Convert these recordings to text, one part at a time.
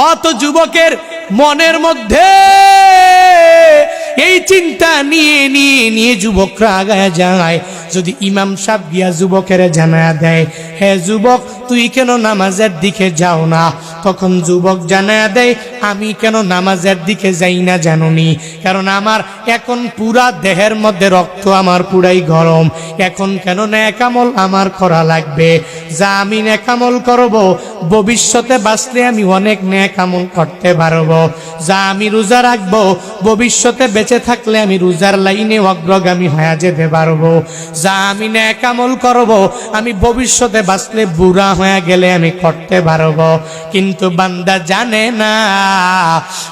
কত যুবকের মনের মধ্যে এই চিন্তা নিয়ে নিয়ে নিয়ে যুবকরা আগায় যায়। যদি ইমাম সাহেব গিয়া যুবকের জানা দেয়, হে যুবক তুই কেন নামাজের দিকে যাও না? তখন যুবক জানা দেয়, আমি কেন নামাজের দিকে যাই না জানুনি? কারণ আমার এখন পুরা দেহের মধ্যে রক্ত আমার পুরাই গরম। এখন কেন ন্যাকামল আমার করা লাগবে? যা আমি ন্যাকামল করব, ভবিষ্যতে বাঁচলে আমি অনেক ন্যাকামল করতে পারব। যা আমি রোজা রাখব, ভবিষ্যতে বেঁচে থাকলে আমি রোজার লাইনে অগ্রগামী হয়ে যেতে পারব। যা আমি ন্যাকামল করব, আমি ভবিষ্যতে বাঁচলে বুড়া হয়ে গেলে আমি করতে পারব। কিন্তু বান্দা জানে না,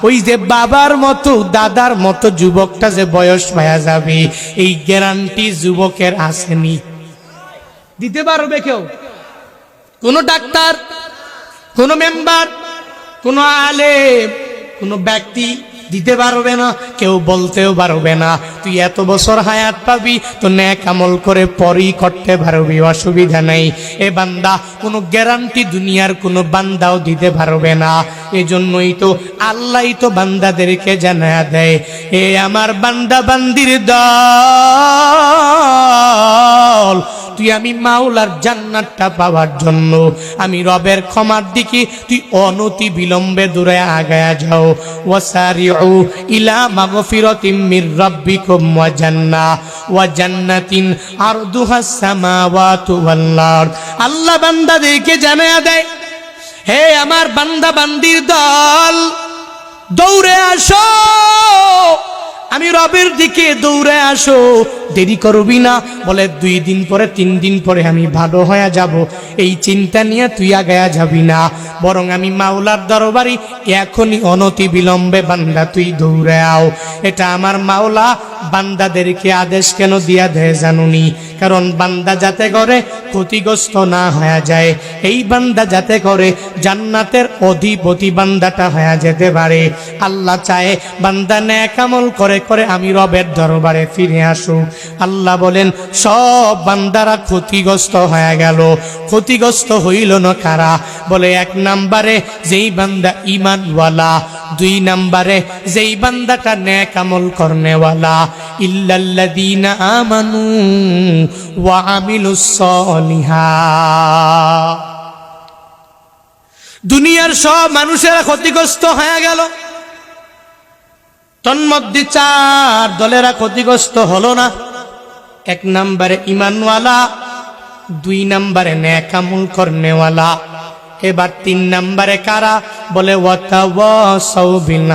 ওই যে বাবার মতো, দাদার মতো যুবকটা যে বয়স হয়ে যাবে, এই গ্যারান্টি যুবকের আসেনি। দিতে পারবে কেউ? কোন ডাক্তার, কোন মেম্বার, কোন আলেম, কোন ব্যক্তি দিতে পারবে না, কেউ বলতেও পারবে না। তুই এত বছর হায়াত পাবি, তো ন্যাক আমল করে পরই করতে পারবি, অসুবিধা নেই। এ বান্দা, কোনো গ্যারান্টি দুনিয়ার কোনো বান্দাও দিতে পারবে না। এজন্যই তো আল্লাহই তো বান্দাদেরকে জানা দেয়, এ আমার বান্দা বান্দির দল তুই আমি মাওলার জান্নাতটা পাওয়ার জন্য। আমি রবের ক্ষমার দিকে তুই অনতি বিলম্বে দূরে আগায়া যাও। ওয়াসারিউ ইলা মাগফিরাতিম মির রাব্বিকুম ওয়া জান্নাহ ওয়া জান্নাতিন আরদুহাস সামাওয়াতু ওয়াল আরদ। আল্লাহ বান্দাদেরকে জানায়া দেয়, হে আমার বান্দা বান্দির দল, দৌড়ে আসো। আমি রবের দিকে দৌড়ে আসো। দেরি করবি না। বলে, দুই দিন পরে, তিন দিন পরে আমি ভালো হয়ে যাব। এই চিন্তা নিয়ে তুই আগায়া যাবি না। বরং আমি মাওলার দরবারি এখনই অনতি বিলম্বে বান্দা তুই দৌড়ে আও। এটা আমার মাওলা, বান্দাদেরকে আদেশ কেন দিয়া দেয় জানুনি? কারণ বান্দা যাতে করে ক্ষতিগ্রস্ত না হয়ে যায়, এই বান্দা যাতে করে জান্নাতের অধিপতি বান্দাটা হয়ে যেতে পারে। আল্লাহ চায় বান্দা ন্যাকামল করে করে আমি রবের দরবারে ফিরে আসুক। আল্লাহ বলেন, সব বান্দারা ক্ষতিগ্রস্ত হয়ে গেল। ক্ষতিগ্রস্ত হইল না কারা? বলে, এক নাম্বারে যেই বান্দা ইমানওয়ালা দুই নাম্বারে যেই বান্দাটা ন্যাক আমল করনেওয়ালা। ইল্লাল্লাযীনা আমানু ওয়া আমিলুস সলিহাত দুনিয়ার সব মানুষেরা ক্ষতিগ্রস্ত হয়ে গেল। তন্মধ্যে চার দলেরা ক্ষতিগ্রস্ত হলো না। এক নম্বরে ইমানওয়ালা দুই নম্বরে ন্যাকামুল করনেওয়ালা এবার তিন নম্বরে কারা? বলে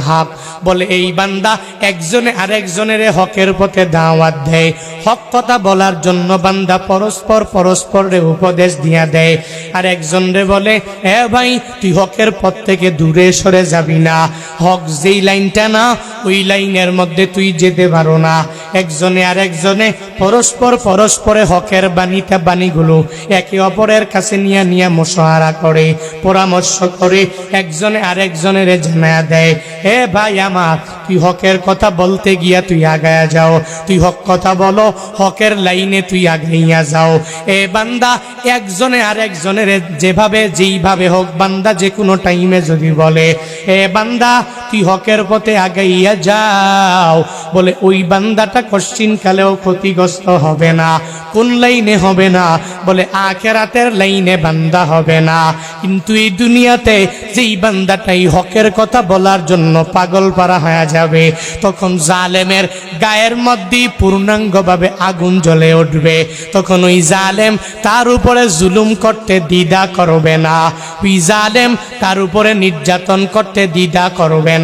হক বলে, এই বান্দা একজনে আরেকজনের হকের পথে দাওয়াত দেয়। হক কথা বলার জন্য বান্দা পরস্পর পরস্পরে উপদেশ দিয়া দেয়। আর একজন রে বলে, এ ভাই, তুই হকের পথ থেকে দূরে সরে যাবি না। হক যেই লাইনটা না, ওই লাইনের মধ্যে তুই যেতে পারো না। একজনে আর একজনে পরস্পর পরস্পরে হকের বাণীটা বাণীগুলো একে অপরের কাছে নিয়ে নিয়ে মশাহারা করে, পরামর্শ করে, একজনে আরেকজনের জানা দেয়। হে ভাই আমার, তুই হকের কথা বলতে গিয়া তুই আগায়া যাও। তুই হক কথা বলো, হকের লাইনে তুই আগাইয়া যাও। এ বান্দা, একজনে আরেকজনের যেভাবে, যেইভাবে হোক, বান্দা যে কোনো টাইমে যদি বলে এ বান্দা তুই হকের পথে আগাইয়া যাও? বলে, ওই বান্দাটা কশ্চিন কালেও ক্ষতিগ্রস্ত হবে না, কোন লাইনে হবে না? বলে, আখেরাতের লাইনে বান্দা হবে না। কিন্তু এই দুনিয়াতে যেই বান্দাটাই হকের কথা বলার জন্য পাগল পারা হয়ে যাবে, তখন জালেমের গায়ের মধ্যেই পূর্ণাঙ্গভাবে আগুন জ্বলে উঠবে। তখন ওই জালেম তার উপরে জুলুম করতে দ্বিধা করবে না। ওই জালেম তার উপরে নির্যাতন করতে দ্বিধা করবে না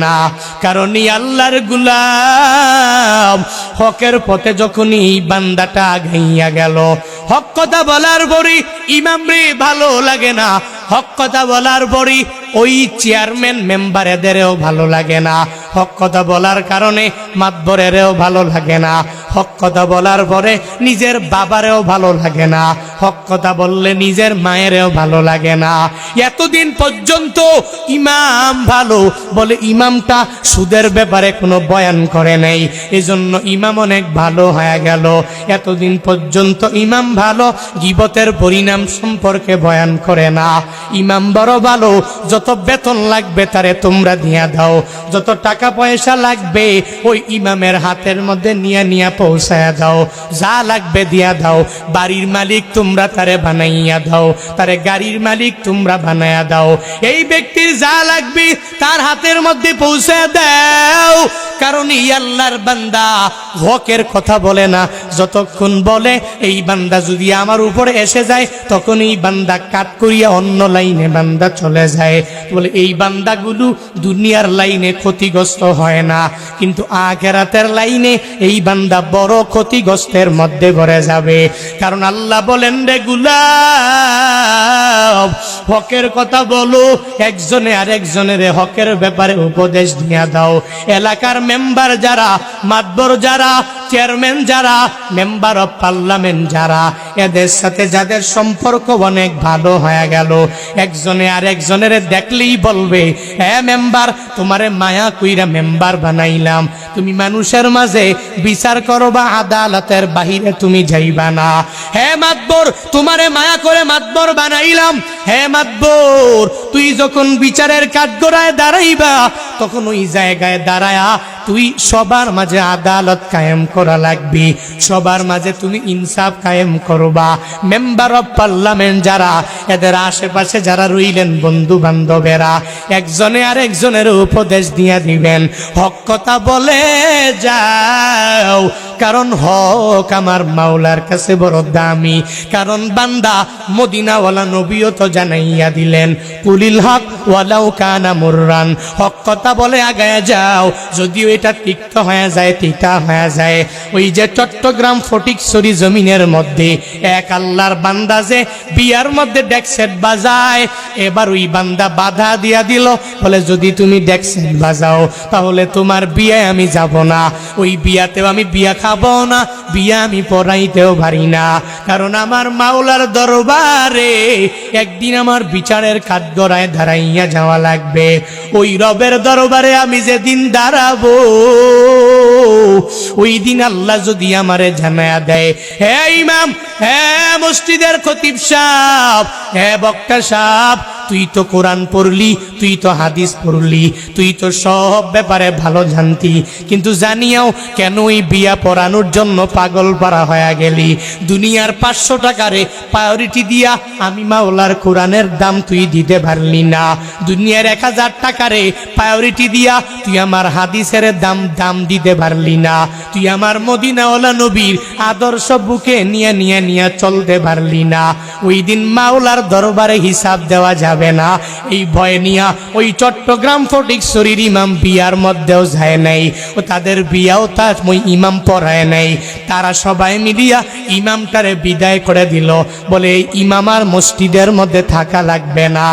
কারণ ই আল্লাহর গুলাম হকের পথে যখনই এই বান্দাটা আগাইয়া গেল, হক কথা বলার পরই ইমাম রে ভালো লাগে না। হক কথা বলার পরই ওই চেয়ারম্যান মেম্বারেদেরও ভালো লাগে না। হক কথা বলার কারণে মাতবরেরও ভালো লাগে না। হক কথা বলার পরে নিজের বাবারেও ভালো লাগে না। হক কথা বললে নিজের মায়েরও ভালো লাগে না। এতদিন পর্যন্ত ইমাম ভালো বলে ইমামটা সুদের ব্যাপারে কোনো বয়ান করে নাই। এজন্য ইমাম অনেক ভালো হয়ে গেল। এতদিন পর্যন্ত ইমাম ভালো গিবতের পরিণাম সম্পর্কে বয়ান করে না। ইমাম বড় ভালো, যত বেতন লাগবে তারে তোমরা দিয়া দাও। যত টাকা পয়সা লাগবে, ওই ইমামের হাতের মধ্যে নিয়ে নিয়ে পৌঁছায়া দাও। যা লাগবে দিয়া দাও। বাড়ির মালিক তোমরা তারে বানাইয়া দাও। তারে গাড়ির মালিক তোমরা বানায়া দাও। এই ব্যক্তির যা লাগবে তার হাতের মধ্যে পৌঁছে দাও। কারণ এই আল্লাহর বান্দা হকের কথা বলে না। যতক্ষণ বলে, এই বান্দা যদি আমার উপরে এসে যায়, তখন এই বান্দা কাট করিয়া অন্য লাইনে বান্দা চলে যায়। বলে, এই বান্দাগুলো দুনিয়ার লাইনে ক্ষতিগ্রস্ত হয় না। কিন্তু আখেরাতের লাইনে এই বান্দা বড় ক্ষতিগ্রস্তের মধ্যে ভরে যাবে। কারণ আল্লাহ বলেন, রে গুলাব, হকের কথা বলো। একজনে আর একজনের হকের ব্যাপারে উপদেশ দিয়া দাও। এলাকার মেম্বার যারা, মাতবর যারা চেয়ারম্যান যারা, মেম্বার অফ পার্লামেন্ট যারা, এদের সাথে যাদের সম্পর্ক অনেক ভালো হয়ে গেল। একজনে আর একজনের দেখলেই বলবে হ্যাঁ মেম্বার, তোমারে মায়া কইরা মেম্বার বানাইলাম। তুমি মানুষের মাঝে বিচার করো বা আদালতের বাহিরে তুমি যাইবা না। হ্যাঁ মাতবর, তোমারে মায়া করে মাতবর বানাইলাম। হ্যাঁ মাতবর তুই যখন বিচারের কাঠগড়ায় দাঁড়াইবা, তখন ওই জায়গায় দাঁড়ায়া তুই সবার মাঝে আদালত কায়েম করা লাগবি। সবার মাঝে তুমি ইনসাফ কায়েম করবা। মেম্বার অফ পার্লামেন্ট যারা, এদের আশেপাশে যারা রইলেন বন্ধু বান্ধবেরা একজনে আর একজনের উপদেশ দিয়া দিবেন। হক কথা বলে যাও কারণ হক আমার মাওলার কাছে বড় দামি। কারণ বান্দা মদিনাওয়ালা নবীও তো জানাইয়া দিলেন, কুলিল হক ওয়ালাউ কানা মুররান। হক কথা বলে আগায় যাও, যদিও এটা তিক্ত হয়ে যায়, তিতা হয়ে যায়। ওই যে চট্টগ্রাম ফটিকছড়ি জমিনের মধ্যে, এক আল্লাহর বান্দা যে বিয়ার মধ্যে ডেকসেট বাজায়, এবার ওই বান্দা বাধা দিয়া দিল, বলে যদি তুমি ডেকসেট বাজাও, তাহলে তোমার বিয়ে আমি যাব না। ওই বিয়াতেও আমি বিয়া খাব না, বিয়া আমি পড়াইতেও পারি না। কারণ আমার মাওলার দরবারে একদিন আমার বিচারের কাঠগড়ায় দাঁড়াইয়া যাওয়া লাগবে। ওই রবের দরবারে আমি যেদিন দাঁড়াবো, ওই দিন আল্লাহ যদি আমারে জানায়া দেয় হ্যাঁ ইমাম হ্যাঁ মসজিদের খতিব সাহ হে বক্তা সাহ তুই তো কোরআন পড়লি, তুই তো হাদিস পড়লি, তুই তো সব ব্যাপারে ভালো জানতি। কিন্তু জানিয়াও কেন ওই বিয়া পড়ানোর জন্য পাগল পারা হয়ে গেলি। দুনিয়ার পাঁচশো টাকারে প্রায়োরিটি দিয়া আমি মাওলার কোরআনের দাম তুই দিতে পারলি না। দুনিয়ার এক হাজার টাকারে প্রায়োরিটি দিয়া তুই আমার হাদিসের দাম দাম দিতে পারলি না। তুই আমার মদিনাওয়ালা নবীর আদর্শ বুকে নিয়ে নিয়ে নিয়ে চলতে পারলি না। ওই দিন মাওলার দরবারে হিসাব দেওয়া যাবে না। এই ভয় নিয়া ওই চট্টগ্রাম ফটিক শরীর ইমাম বিয়ার মধ্যেও যায় নাই। ও তাদের বিয়াও তার ইমাম পড়ায় নাই। তারা সবাই মিলিয়া ইমামটারে বিদায় করে দিল। বলে ইমাম আর মসজিদের মধ্যে থাকা লাগবে না।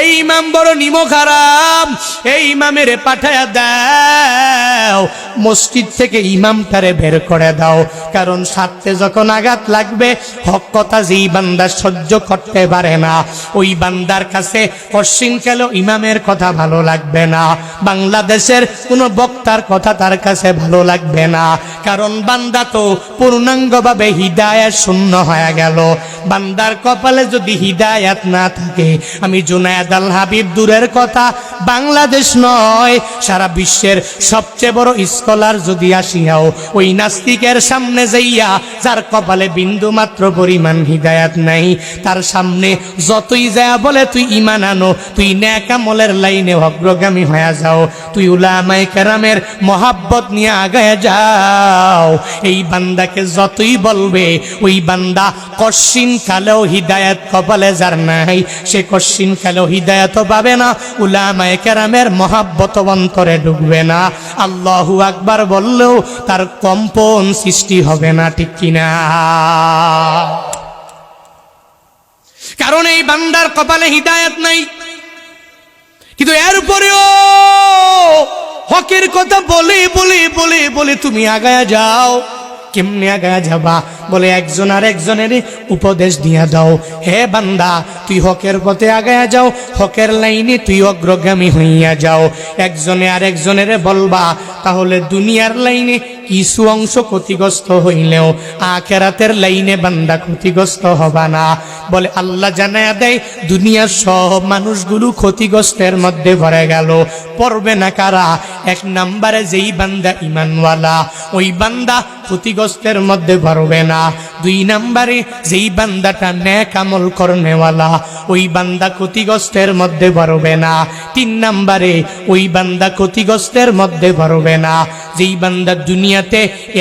এই ইমাম বড় নিমো খারাপ এই ইমামের পাঠায়া দাও। মসজিদ থেকে ইমামটারে বের করে দাও। কারণ সাথে যখন আঘাত লাগবে, হক কথা যেই বান্দা সহ্য করতে পারে না। ওই বান্দার কাছে পশ্চিম কালো ইমামের কথা ভালো লাগবে না? বাংলাদেশের কোনো বক্তার কথা তার কাছে ভালো লাগবে না। কারণ বান্দা তো পূর্ণাঙ্গভাবে হিদায়াত শূন্য হয়ে গেল। বান্দার কপালে যদি হিদায়াত না থাকে, আমি জুনায়দ আল হাবিব দূরের কথা বাংলাদেশ নয়, সারা বিশ্বের সবচেয়ে বড় স্কলার যদি আসিয়াও ওই নাস্তিকের সামনে যাইয়া, যার কপালে বিন্দু মাত্র পরিমাণ হিদায়াত নাই, তার সামনে যতই যায় বলে, তুই ইমান আনো, তুই ন্যাকামলের লাইনে অগ্রগামী হয়ে যাও, তুই উলামায়ে কেরামের মহাব্বত নিয়ে আগায় যাও। এই বান্দাকে যতই বলবে, ওই বান্দা কশিন কালেও হিদায়াত কপালে যার নাই, সে কশিন কালেও হিদায়াতও পাবে না, উলামায়ে কেরামের মহাব্বত অন্তরে ঢুকবে না। আল্লাহু আকবার বললেও তার কম্পন সৃষ্টি হবে না, ঠিক কিনা? কারণ এই বান্দার কপালে হিদায়াত নাই। কিন্তু এরপরেও হক হকের কথা বলে বলে বলে বলে তুমি আগায়া যাও। কেমনে আগায়া যাবা। বলে, একজন আর একজনের উপদেশ দিয়া দাও। হে বান্দা, তুই হকের পথে আগায়া যাও, হকের লাইনে তুই অগ্রগামী হইয়া যাও। একজনে আর একজনের বলবা, তাহলে দুনিয়ার লাইনে কিছু অংশ ক্ষতিগ্রস্ত হইলেও আখেরাতের লাইনে বান্দা ক্ষতিগ্রস্ত হবা না। বলে আল্লাহ জানায়া দেয়, দুনিয়ার সব মানুষগুলো ক্ষতিগ্রস্তের মধ্যে ভরে গেল। পড়বে না কারা? এক নাম্বারে যেই বান্দা ইমানওয়ালা, ওই বান্দা ক্ষতিগ্রস্তের মধ্যে ভরবে না। দুই নাম্বারে, যেই বান্দাটা ন্যাক আমল করনেওয়ালা, ওই বান্দা ক্ষতিগ্রস্তের মধ্যে ভরবে না। তিন নাম্বারে, ওই বান্দা ক্ষতিগ্রস্তের মধ্যে ভরবে না। যেই বান্দা দুনিয়াতে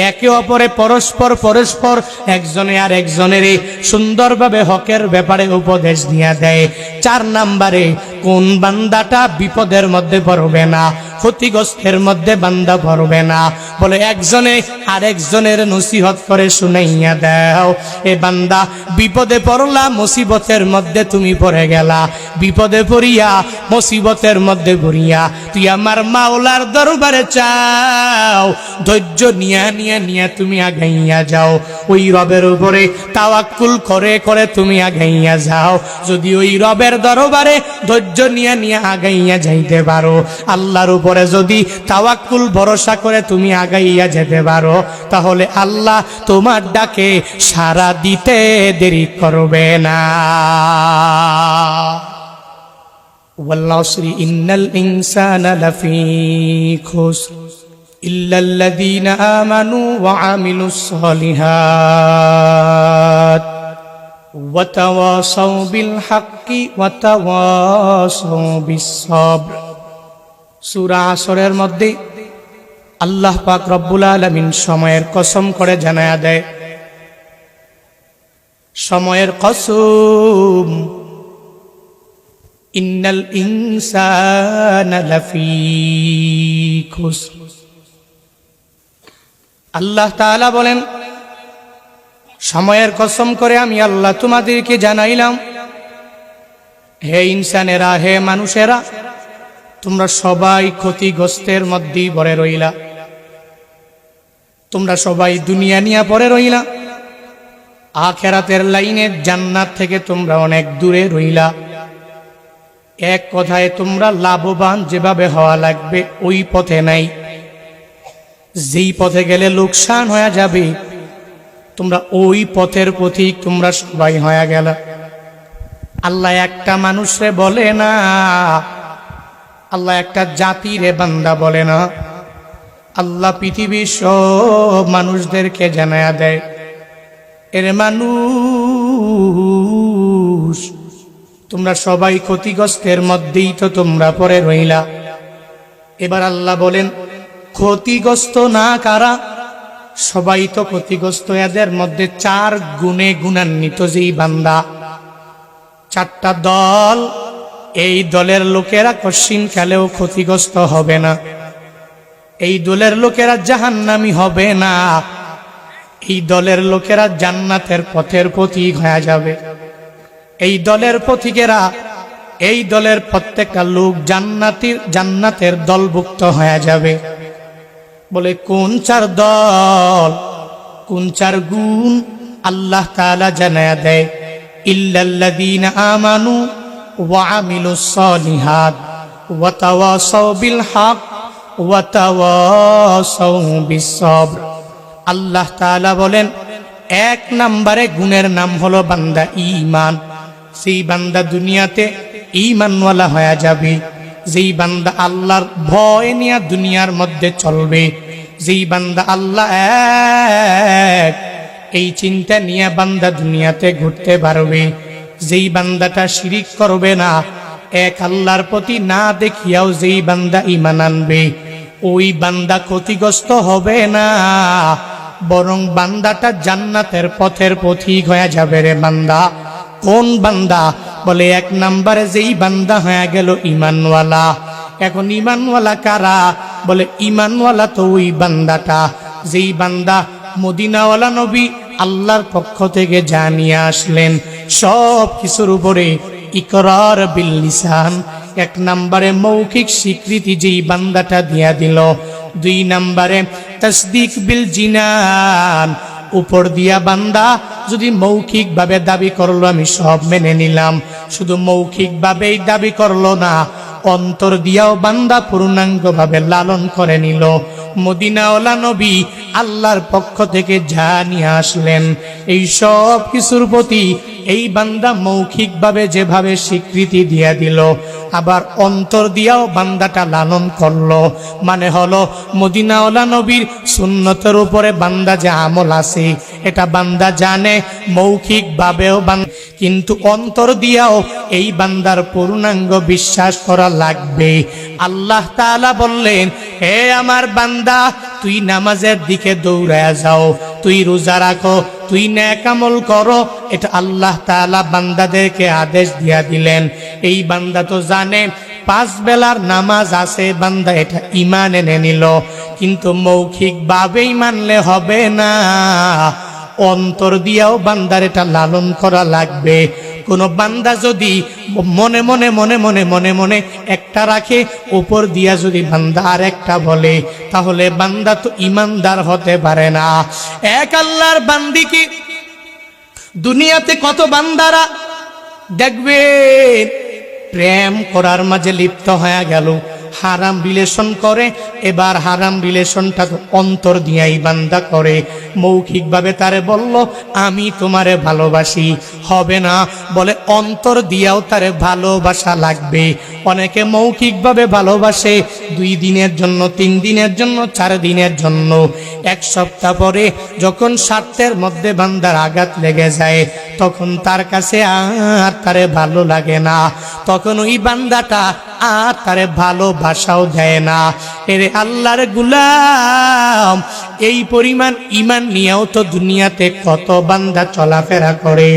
একে অপরে পরস্পর পরস্পর, একজনে আর একজনের সুন্দরভাবে হকের ব্যাপারে উপদেশ দিয়া দেয়। চার নাম্বারে, কোন বান্দাটা বিপদের মধ্যে পড়বে না, ক্ষতিগ্রস্তের মধ্যে বান্দা পড়বে না। বলে একজনে আরেকজনের নসিহত করে শুনাইয়া দাও। এ বান্দা, বিপদে পড়লা, মুসিবতের মধ্যে তুমি পড়ে গেলা। বিপদে পড়িয়া, মুসিবতের মধ্যে পড়িয়া, তুই আমার মাওলার দরবারে চাও। ধৈর্য নিয়া নিয়া নিয়া তুমি আগাইয়া যাও। ওই রবের উপরে তাওয়াক্কুল করে করে তুমি আগাইয়া যাও। যদি ওই রবের দরবারে ধৈর্য নিয়া নিয়া আগাইয়া যাইতে পারো, আল্লাহর উপরে যদি তাওয়াক্কুল ভরসা করে তুমি আগাইয়া যেতে পারো তাহলে আল্লাহ তোমার ডাকে সারা দিতে দেরি করবে না والعصر إن الإنسان لفي خسر إلا الذين آمنوا وعملوا الصالحات وتواصوا بالحق وتواصوا بالصبر সূরা আসরের মধ্যে আল্লাহ পাক রব্বুল আলামিন সময়ের কসম করে জানায়া দেয়। সময়ের কসম, ইন্নাল আল্লাহ তাআলা বলেন, সময়ের কসম করে আমি আল্লাহ তোমাদেরকে জানাইলাম, হে ইনসানেরা, হে মানুষেরা, তোমরা সবাই ক্ষতিগ্রস্তের মধ্যেই ভরে রইলা। তোমরা সবাই দুনিয়া নিয়ে পরে রইলা। আখেরাতের লাইনে জান্নাত থেকে তোমরা অনেক দূরে রইলা। এক কথায় তোমরা লাভবান যেভাবে হওয়া লাগবে, ওই পথে নাই। যেই পথে গেলে লোকসান হয়ে যাবে, তোমরা ওই পথের প্রতি তোমরা সবাই হয়ে গেল। আল্লাহ একটা মানুষরে বলে না, আল্লাহ একটা জাতিরে বান্দা বলে না। আল্লাহ পৃথিবীর সব মানুষদেরকে জানায়া দেয়, এর মানুষ, তোমরা সবাই ক্ষতিগ্রস্তের মধ্যেই তো তোমরা পরে রইলা। এবার আল্লাহ বলেন, ক্ষতিগ্রস্ত না কারা? সবাই তো ক্ষতিগ্রস্ত, এদের মধ্যে চার গুণে গুণান্বিত যেই বান্দা। চারটা দল, এই দলের লোকেরা কশিন খেলেও ক্ষতিগ্রস্ত হবে না। এই দলের লোকেরা জাহান্নামি হবে না। এই দলের লোকেরা জান্নাতের পথের পথিক হয়ে যাবে। এই দলের পথিকেরা এই দলের প্রত্যেকটা লোক জান্নাতির জান্নাতের দলভুক্ত হয়ে যাবে। বলে, কোন চার দল, কোন চার গুণ আল্লাহ তাআলা জানায়া দেয়? ইল্লাল্লাযীনা আমানু ওয়া আমিলুস সালিহাত ওয়া তাওয়াসাউ বিল হক। আল্লাহ বলেন, এক নাম্বারে গুণের নাম হলো বান্দা ইমান সেই বান্দা দুনিয়াতে ইমানওয়ালা হয়ে যাবে, যেই বান্দা আল্লাহর ভয় নিয়ে দুনিয়ার মধ্যে চলবে, যেই বান্দা আল্লাহ এক, এই চিন্তা নিয়ে বান্দা দুনিয়াতে ঘুরতে পারবে। যেই বান্দাটা শিরিক করবে না, এক আল্লাহর প্রতি না দেখিয়াও যেই বান্দা ইমান আনবে। ওই বান্দা ক্ষতিগ্রস্ত হবে না। বরং বান্দাটা জান্নাতের পথের পথিক হয়ে যাবে রে বান্দা। কোন বান্দা? বলে এক নম্বরে যেই বান্দা হয়ে গেল ইমানওয়ালা। এখন ইমানওয়ালা কারা? বলে ইমানওয়ালা তো ওই বান্দাটা। যেই বান্দা মদিনাওয়ালা নবী আল্লাহর পক্ষ থেকে জানিয়ে আসলেন সব কিছুর উপরে ইকরার বিল লিসান এক নম্বরে মৌখিক স্বীকৃতি যেই বান্দাটা দিয়া দিল। দুই নম্বরে তসদিক বিল জিনান, উপর দিয়া বান্দা যদি মৌখিকভাবে দাবি করল, আমি সব মেনে নিলাম। শুধু মৌখিকভাবেই দাবি করল না, অন্তর দিয়াও বান্দা পূর্ণাঙ্গভাবে লালন করে নিল। মদিনাওয়ালা নবী আল্লাহর পক্ষ থেকে যা নিয়ে আসলেন, এই সব কিছুর প্রতি এই বান্দা মৌখিকভাবে যেভাবে স্বীকৃতি দিয়া দিল, আবার অন্তর দিয়াও বান্দাটা লালন করল। মানে হলো, মদিনাওয়ালা নবীর সুন্নতের উপরে বান্দা যে আমল আছে, এটা বান্দা জানে, মৌখিকভাবেও বান, কিন্তু অন্তর দিয়াও এই বান্দার পূর্ণাঙ্গ বিশ্বাস করা লাগবে। আল্লাহ তাআলা বললেন হে আমার বান্দা, তুই নামাজের দিকে দৌড়ায় যাও, তুই রোজা রাখো, তুই ন্যাকামল করো। এটা আল্লাহ তাআলা বান্দাদেরকে আদেশ দিয়া দিলেন। এই বান্দা তো জানে, পাঁচ বেলার নামাজ আছে, বান্দা এটা ইমান এনে নিল। কিন্তু মৌখিক ভাবেই মানলে হবে না। অন্তর দিয়াও বান্দার এটা লালন করা লাগবে। কোন বান্দা যদি মনে মনে মনে মনে মনে মনে একটা রাখে, ওপর দিয়া যদি বান্দা আর একটা বলে, তাহলে বান্দা তো ইমানদার হতে পারে না। এক আল্লাহর বান্দি কি দুনিয়াতে কত বান্দারা দেখবে? প্রেম করার মাঝে লিপ্ত হয়ে গেল। হারাম রিলেশন করে, এবার হারাম রিলেশনটা অন্তর দিয়াই বান্দা করে। মৌখিকভাবে তারে বলল, আমি তোমারে ভালোবাসি, হবে না। বলে, অন্তর দিয়াও তারে ভালোবাসা লাগবে। অনেকে মৌখিকভাবে ভালোবাসে, দুই দিনের জন্য, তিন দিনের জন্য, চার দিনের জন্য। এক সপ্তাহ পরে যখন স্বার্থের মধ্যে বান্দার আঘাত লেগে যায়, তখন তার কাছে আর তারে ভালো লাগে না। তখন ওই বান্দাটা আর ভালোবাসাও দেয় না। এরে আল্লাহর গুলাম, এই পরিমাণ ইমান নিয়েও তো দুনিয়াতে কত বান্দা চলাফেরা করে।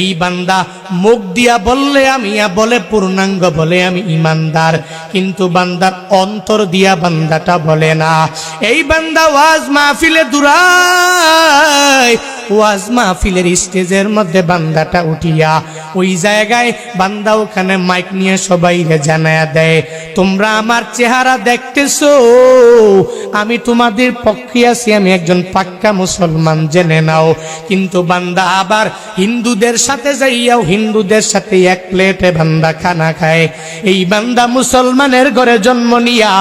এই বান্দা মুখ দিয়া বললে আমি বলে পূর্ণাঙ্গ বলে আমি ইমানদার কিন্তু বান্দার অন্তর দিয়া বান্দাটা বলে না। এই বান্দা ওয়াজ মাহফিলে দুরাই ওয়াজ মাহফিলের স্টেজের মধ্যে বান্দাটা উঠিয়া ওই জায়গায় বান্দা ওখানে মাইক নিয়ে সবাই জানায়া দেয়, তোমরা আমার চেহারা দেখতেছো, আমি তোমাদের পক্ষে আছি, আমি একজন পাক্কা মুসলমান, জেনে নাও। কিন্তু বান্দা আবার হিন্দুদের সাথে যাইয়াও হিন্দুদের সাথে এক প্লেটে বান্দা খানা খায়। এই বান্দা মুসলমানের ঘরে জন্ম নিয়া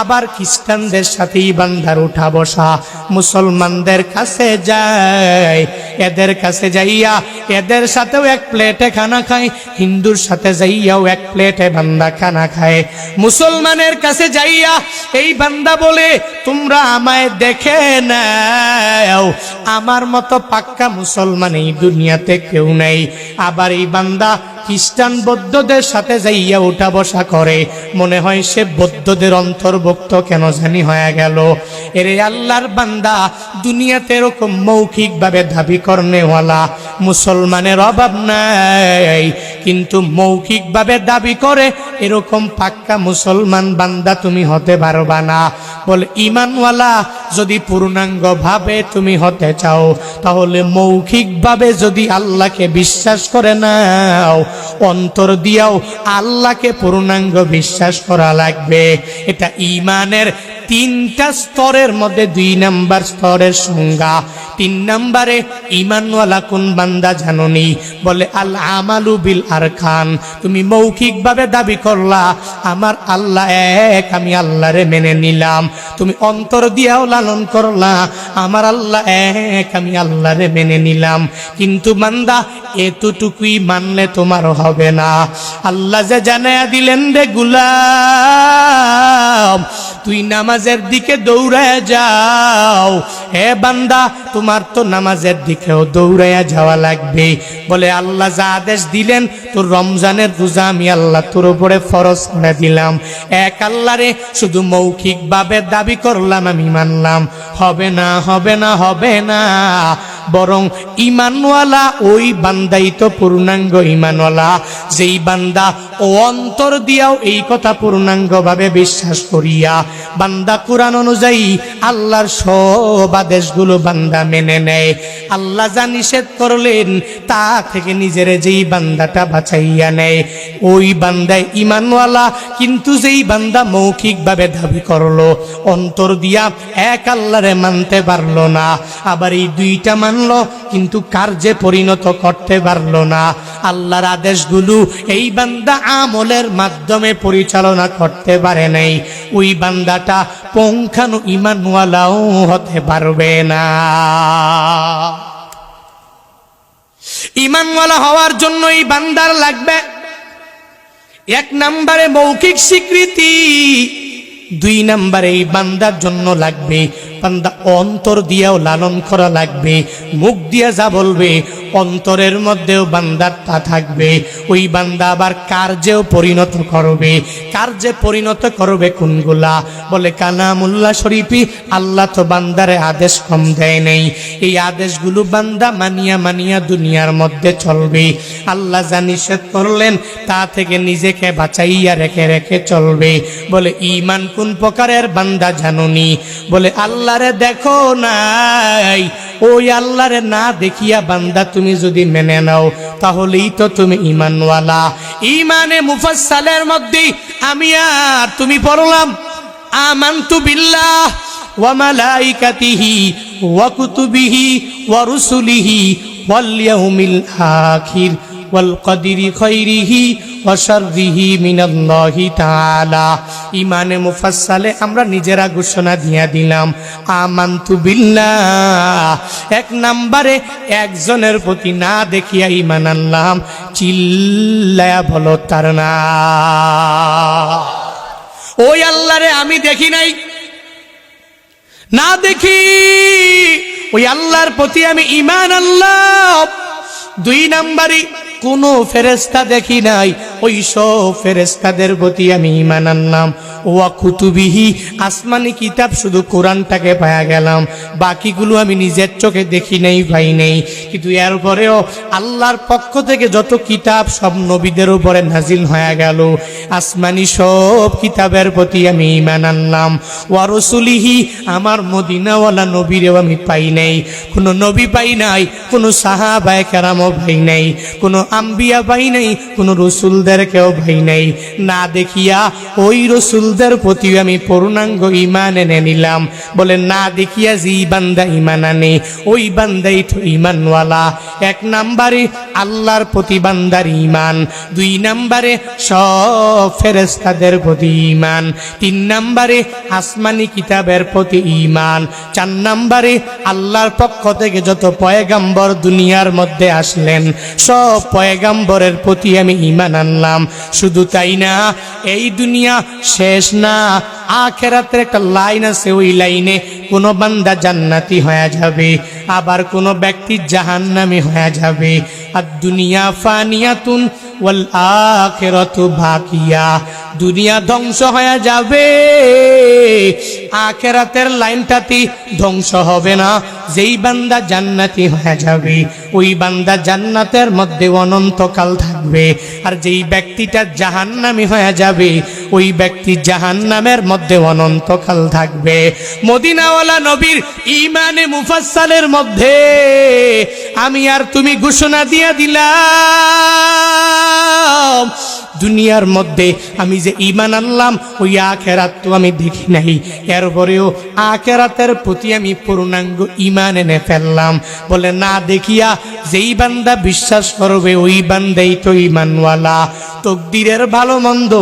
আবার খ্রিস্টানদের সাথেই বান্দার উঠা বসা। মুসলমানদের কাছে যায় এদের কাছে যাইয়া এদের সাথেও এক প্লেটে খানা খায় হিন্দুর সাথে যাইয়াও এক প্লেটে বান্দা খানা খায়। মুসলমানের কাছে যাইয়া এই বান্দা বলে, তোমরা আমায় দেখে নাও, আমার মতো পাক্কা মুসলমান এই দুনিয়াতে কেউ নেই। আবার এই বান্দা খ্রিস্টান বৌদ্ধদের সাথে যাইয়া উঠা বসা করে। মনে হয় সে বৌদ্ধদের অন্তর্ভুক্ত কেন জানি হয়ে গেল। এরে আল্লাহর বান্দা, দুনিয়াতে এরকম মৌখিকভাবে দাবি করনেওয়ালা, মুসলমানের অভাব নাই। কিন্তু মৌখিকভাবে দাবি করে এরকম পাক্কা মুসলমান বান্দা তুমি হতে পারবা না। বলে, ইমানওয়ালা, যদি পূর্ণাঙ্গ ভাবে তুমি হতে চাও, তাহলে মৌখিকভাবে যদি আল্লাহকে বিশ্বাস করে নাও, অন্তর দিয়াও আল্লাহকে পূর্ণাঙ্গ বিশ্বাস করা লাগবে। এটা ইমানের তিনটা স্তরের মধ্যে দুই নাম্বার স্তরের সংজ্ঞা। তিন নাম্বারে ইমানওয়ালা কোন বান্দা জাননি? বলে, আল আমালু বিল আর খান তুমি মৌখিকভাবে দাবি করলা, আমার আল্লাহ এক, আমি আল্লাহরে মেনে নিলাম। তুমি অন্তর দিয়াও লালন করলা, আমার আল্লাহ এক, আমি আল্লাহরে মেনে নিলাম। কিন্তু বান্দা, এতটুকুই মানলে তোমার হবে না। আল্লাহ যে জানায়া দিলেন রে গুলাম তুই নামাজের দিকে দৌড়ায় যাও। হে বান্দা, তোমার তো নামাজের দিকেও দৌড়াইয়া যাওয়া লাগবে। বলে আল্লাহ যা আদেশ দিলেন তোর রমজানের রোজা আমি আল্লাহ তোর উপরে ফরজ করে দিলাম। এক আল্লাহরে শুধু মৌখিক ভাবে দাবি করলাম, আমি মানলাম। হবে না হবে না হবে না। বরং ইমানওয়ালা, ওই বান্দাই তো পূর্ণাঙ্গ ইমানওয়ালা। যেই বান্দা ও অন্তর দিয়াও এই কথা পূর্ণাঙ্গভাবে বিশ্বাস করিয়া, বান্দা কোরআন অনুযায়ী আল্লাহর সব আদেশগুলো বান্দা মেনে নেয়। আল্লাহ যা নিষেধ করলেন, তা থেকে নিজের যেই বান্দাটা বাঁচাইয়া নেয়। ওই বান্দায় ইমানওয়ালা কিন্তু যেই বান্দা মৌখিকভাবে দাবি করল, অন্তর দিয়া এক আল্লাহরে মানতে পারল না। আবার এই দুইটা মানল, কিন্তু কার্যে পরিণত করতে পারল না। আল্লাহর আদেশগুলো এই বান্দা আমলের মাধ্যমে পরিচালনা করতে পারে নাই। ওই বান্দাটা পঙ্খানু ইমানওয়ালাও হতে পারবে না। ইমানওয়ালা হওয়ার জন্য এই বান্দার লাগবে। এক নম্বরে মৌখিক স্বীকৃতি, দুই নম্বরে এই বান্দার জন্য লাগবে। বান্দা অন্তর দিয়াও লালন করা লাগবে, মুখ দিয়া যা বলবে অন্তরের মধ্যেও বান্দার তা থাকবে। ওই বান্দা আবার কার্যেও পরিণত করবে? কার্যে পরিণত করবে কোনগুলা? বলে কানামুল্লাহ শরীফি আল্লাহ তো বান্দারে আদেশ কম দেয় নেই। এই আদেশগুলো বান্দা মানিয়া মানিয়া দুনিয়ার মধ্যে চলবে। আল্লাহ যা নিষেধ করলেন, তা থেকে নিজেকে বাঁচাইয়া রেখে রেখে চলবে। বলে ইমান কোন প্রকারের বান্দা জানুনি? বলে, আল্লাহরে দেখো নাই। ওই আল্লাহরে না দেখিয়া বান্দা তুমি যদি মেনে নাও, তাহলেই তো তুমি ইমানওয়ালা ইমানে মুফাসালের মধ্যে আমি আর তুমি পড়লাম, আমান্তু বিল্লাহ ওয়ামালাইকাতিহি ওয়াকুতুবিহি ওয়া কুতুবিহি ওয়া রুসুলিহি ওয়াল ইয়াউমিল আখির। আমরা নিজেরা ঘোষণা দিয়া দিলাম, আমান্তু বিল্লাহ। এক নম্বরে একজনের প্রতি না দেখিয়া ইমান আনলাম চিল্লায়া বলো, তার না। ওই আল্লাহরে আমি দেখি নাই। না দেখি, ওই আল্লাহর প্রতি আমি ইমান আল্লাহ দুই নাম্বারই কোনো ফেরেস্তা দেখি নাই। ওই সব ফেরেস্তাদের প্রতি আমি ইমান আনলাম। ওয়া কুতুবিহি, আসমানি কিতাব শুধু কোরআনটাকে পায়া গেলাম। বাকিগুলো আমি নিজের চোখে দেখি নাই, পাই নেই। কিন্তু এরপরেও আল্লাহর পক্ষ থেকে যত কিতাব সব নবীদের উপরে নাজিল হয়ে গেল। আসমানি সব কিতাবের প্রতি আমি ইমান আনলাম। ওয়া রসুলিহি, আমার মদিনাওয়ালা নবীরেও আমি পাই নাই। কোনো নবী পাই নাই, কোনো সাহাবায় কেরামও পাই নাই। কোনো আম্বিয়া পাই নাই, কোনো রসুলদেরকেও ভাই নাই। না দেখিয়া ওই রসুলদের প্রতি আমি পূর্ণাঙ্গ ইমান এনে নিলাম। বলে, না দেখিয়া যে বান্দা ইমান আনে, ওই বান্দাই তো ইমানওয়ালা এক নাম্বারে আল্লাহর প্রতি বান্দার ইমান দুই নাম্বারে সব ফেরেস্তাদের প্রতি ইমান তিন নাম্বারে আসমানি কিতাবের প্রতি ইমান চার নাম্বারে আল্লাহর পক্ষ থেকে যত পয়গাম্বর দুনিয়ার মধ্যে আসলেন, সব পয়গাম্বরের প্রতি আমি ইমান আনলাম। শুধু তাই না, এই দুনিয়া শেষ না, আখেরাতের একটা লাইন আছে, ওই লাইনে কোনো বান্দা জান্নাতি হয়ে যাবে। আবার কোনো ব্যক্তি জাহান্নামি হয়ে যাবে। আর দুনিয়া ফানিয়াতুন ওয়াল আখিরাতু বাকিয়া। দুনিয়া ধ্বংস হয়ে যাবে। আখেরাতের লাইনটাতে ধ্বংস হবে না। যেই বান্দা জান্নাতি হয়ে যাবে। ওই বান্দা জান্নাতের মধ্যে অনন্তকাল থাকবে। আর যেই ব্যক্তিটা জাহান্নামি হয়ে যাবে, ওই ব্যক্তি জাহান্নামের মধ্যে অনন্তকাল থাকবে। মদিনাওয়ালা নবীর ইমানে মুফাসালের মধ্যে, আমি আর তুমি ঘোষণা দিয়া দিলাম দুনিয়ার মধ্যে আমি যে ইমান আনলাম, ওই আখেরাত তো আমি দেখি নাই। এরপরেও আখেরাতের প্রতি আমি পূর্ণাঙ্গ ইমান এনে ফেললাম। বলে, না দেখিয়া যেই বান্দা বিশ্বাস করবে, ওই বান্দাই তো ইমানওয়ালা তকদিরের ভালো মন্দ,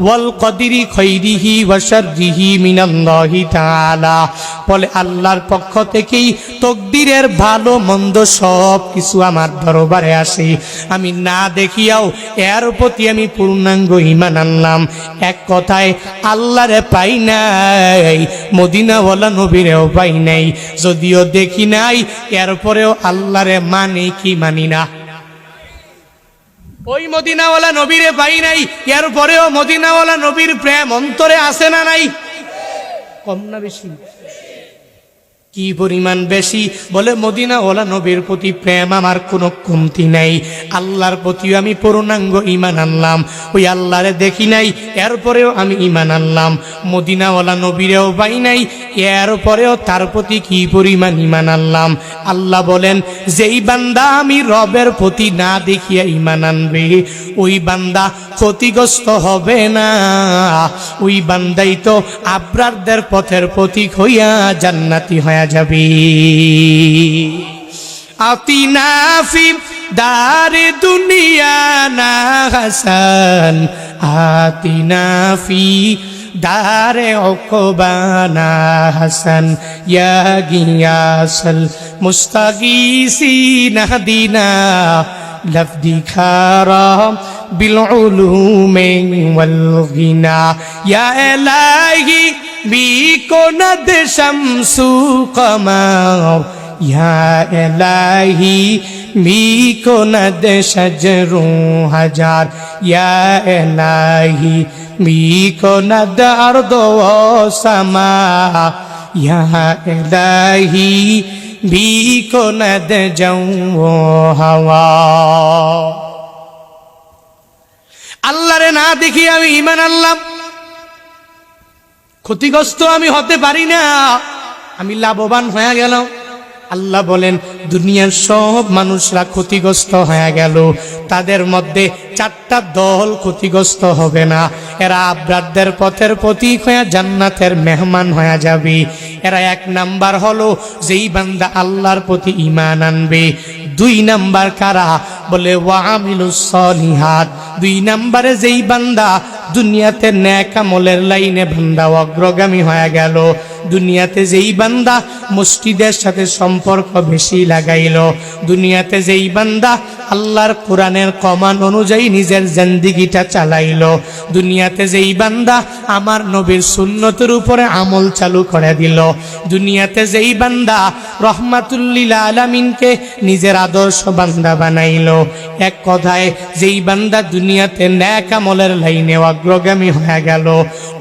ওয়াল কদিরি খৈরিহি ওয়াশাররিহি মিনাল্লাহি তাআলা। বলে, আল্লাহর পক্ষ থেকেই তকদিরের ভালো মন্দ সব কিছু আমার দরবারে আসে। আমি না দেখিয়াও এর প্রতি আমি পূর্ণাঙ্গ ইমান আনলাম। এক কথায় আল্লাহরে পাই নাই, মদিনাওয়ালা নবীরেও পাই নাই। যদিও দেখি নাই এরপরেও আল্লাহরে মানি কি মানি না। ওই মদিনাওয়ালা নবীরে পাই নাই, এর পরেও মদিনাওয়ালা নবীর প্রেম অন্তরে আসে না নাই? কম না বেশি। কি পরিমাণ বেশি? বলে মদিনা ওলা নবীর প্রতি প্রেম আমার কোনো কমতি নাই। আল্লাহর প্রতিও আমি পূর্ণাঙ্গ ইমান আনলাম। ওই আল্লাহরে দেখি নাই এরপরেও আমি ইমান আনলাম। মদিনা ওলা নবীরেও পাই নাই এরপরেও তার প্রতি কি পরিমাণ ইমান আনলাম? আল্লাহ বলেন, যেই বান্দা আমি রবের প্রতি না দেখিয়া ইমান আনবে, ওই বান্দা ক্ষতিগ্রস্ত হবে না। ওই বান্দাই তো আব্রারদের পথের প্রতীক হইয়া জান্নাতি হইয়া যাবে আতিনা ফি দারে দুনিয়া না হাসান আতিনা ফি দারে অকবানা হাসান ইয়া গিয়াসল মুস্তাগিসিন দিনা لفظي كرام بالعلوم والغنى يا إلهي বিকোনদ শমসু কমাও ইয়া এলাহি। বিকোনদ সজরু হাজার ইয়া এলাহি। বিকোনদ অর্ধ সমা ইয়া এলাহি। বিকোনদ জৌ হওয়া। আল্লাহরে না দেখি আমি ইমান আল্লাহ ক্ষতিগ্রস্ত আমি হতে পারি না। আমি লাভবান হয়ে গেল আল্লাহ বলেন, দুনিয়ার সব মানুষরা ক্ষতিগ্রস্ত হয়ে গেল। তাদের মধ্যে চারটা দল ক্ষতিগ্রস্ত হবে না। এরা আব্রাদদের পথের প্রতীক হয়ে জান্নাতের মেহমান হয়ে যাবে। এরা এক নাম্বার হলো যেই বান্দা আল্লাহর প্রতি ইমান আনবে। দুই নাম্বার কারা? বলে, ওয়া ওয়ামিলুস সলিহাত। দুই নাম্বারে যেই বান্দা দুনিয়াতে ন্যাক আমলের লাইনে বান্দা অগ্রগামী হয়ে গেল। দুনিয়াতে যেই বান্দা মসজিদের সাথে সম্পর্ক বেশি লাগাইল, দুনিয়াতে যেই বান্দা আল্লাহর কোরআনের কমান অনুযায়ী নিজের জিন্দিগিটা চালাইল, দুনিয়াতে যেই বান্দা আমার নবীর সুন্নতের উপরে আমল চালু করে দিল, দুনিয়াতে যেই বান্দা রহমাতুল্লিল আলামিনকে নিজের আদর্শ বান্দা বানাইল। এক কথায়, যেই বান্দা দুনিয়াতে ন্যাক আমলের লাইনে অগ্রগামী হয়ে গেল,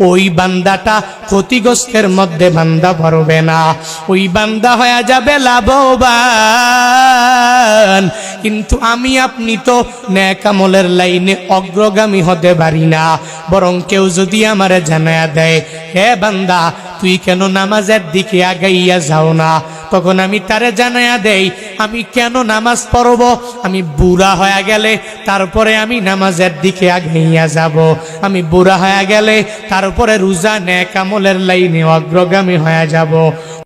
ওই বান্দাটা ক্ষতিগ্রস্তের মধ্যে বান্দা ভরবে না। ওই বান্দা হয়ে যাবে লাভবান। কিন্তু আমি, আপনি তো ন্যাকামলের লাইনে অগ্রগামী হতে পারি না। বরং কেউ যদি আমারে জানায় দেয়, হে বান্দা, তুই কেন নামাজের দিকে আগাইয়া যাও না? তখন আমি তারে জানায়া দেই, আমি কেন নামাজ পড়ব? আমি বুড়া হয়ে গেলে তারপরে আমি নামাজের দিকে আগেইয়া যাব। আমি বুড়া হয়ে গেলে তারপরে রোজা ন্যাক আমলের লাইনে অগ্রগামী হয়ে যাব।